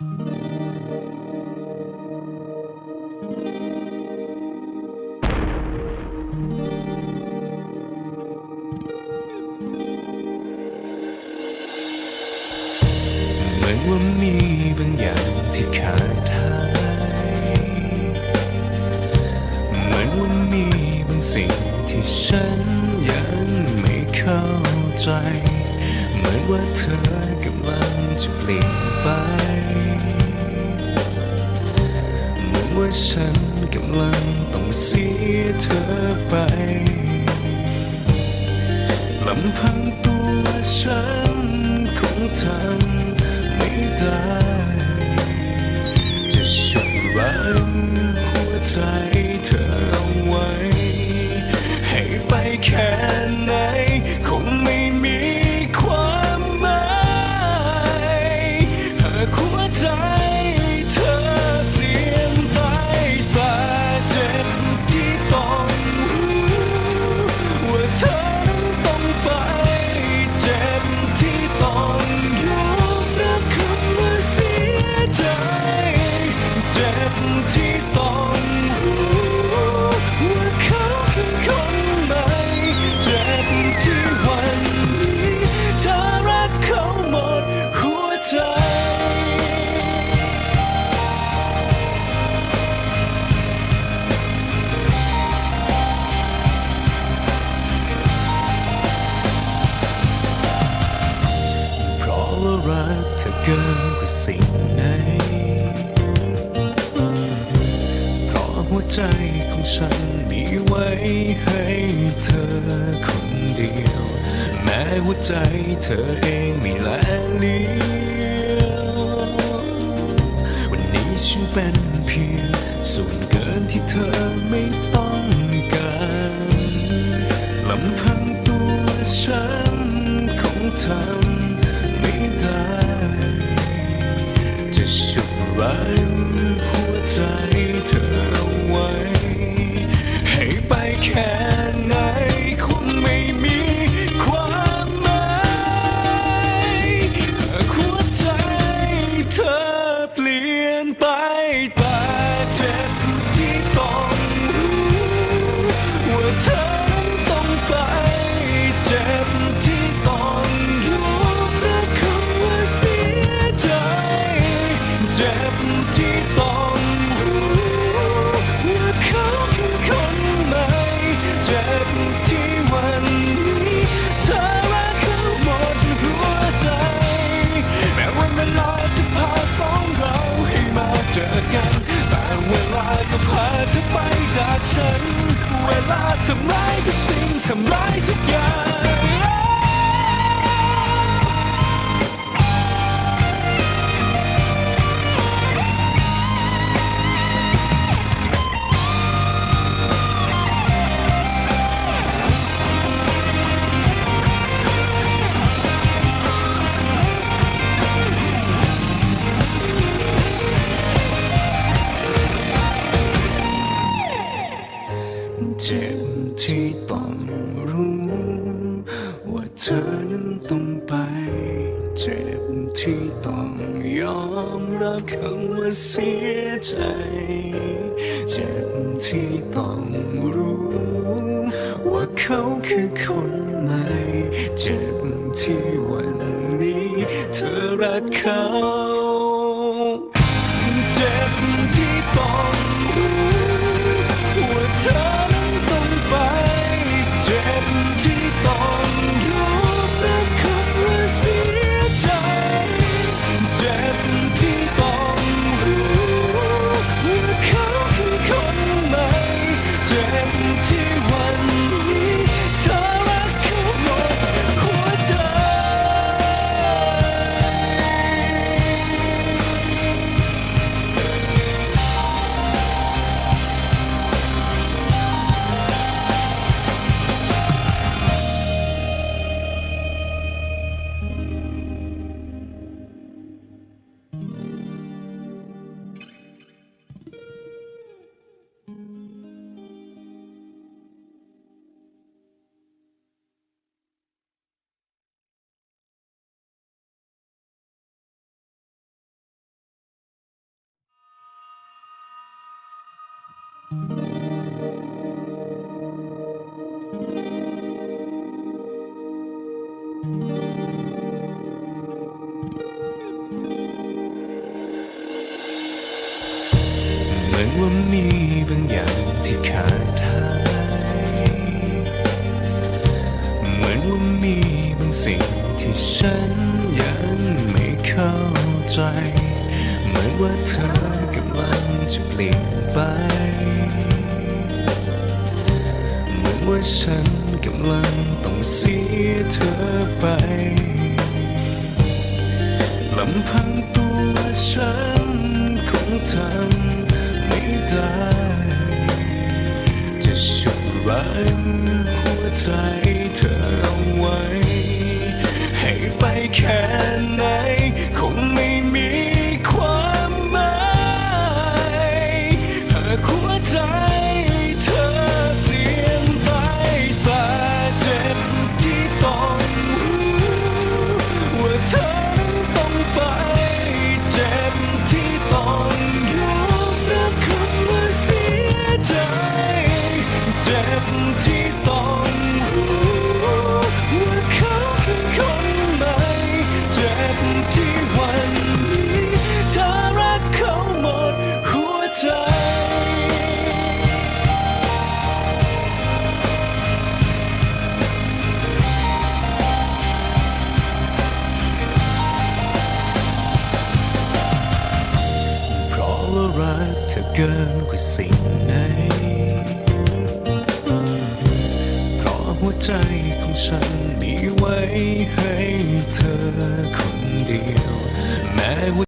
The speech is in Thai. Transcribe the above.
เหมือนว่ามีบางอย่างที่ขาดหายเหมือนว่ามีบางสิ่งที่ฉันยังไม่เข้าใจ มือนว่าเธอกำลังจะเปลี่ยนไป เหมือนว่าฉันกำลังต้องเสียเธอไปลำพังตัวฉันคงทำไม่ได้ จะฉุดรั้งหัวใจ จ็บที่ต้องรู้ว่าเขาคือคนใหม่เจ็บที่วันนี้เธอรักเขาหมดหัวใจ เพราะว่ารักเธอเกินกว่าสิ่งไหน หัวใจของฉันมีไว้ให้เธอคนเดียว แม้หัวใจเธอเองไม่แลเลียววันนี้ฉันเป็นเพียงส่วนเกินที่เธอไม่ต้องการลำพังตัวฉันคงทำ ไจอกัน แต่เวลาก็พาเธอไปจากฉัน เวลาทำร้ายทุกสิ่งทำร้ายทุกอย่าง เจ็บที่ต้องยอมรับคำว่าเสียใจ เจ็บที่ต้องรู้ ว่าเขาคือคนใหม่ เจ็บที่วันนี้ เธอรักเขา เหมือนว่ามีบางอย่างที่ขาดหายเหมือนว่ามีบางสิ่งที่ฉันยังไม่เข้าใจ เหมือนว่าเธอ กำลังจะเปลี่ยนไปเหมือนว่าฉันกำลังต้องเสียเธอไปลำพังตัวฉันคงทำไม่ได้ จะฉุดรั้งหัวใจเธอ ที่ต้องรู้ว่าเขาคือคนใหม่เจ็บที่วันนี้เธอรักเขาหมดหัวใจ เพราะว่ารักเธอเกินกว่าสิ่งไหน ใจของฉันมีไว้ให้เธอคนเดียวแม้ว่า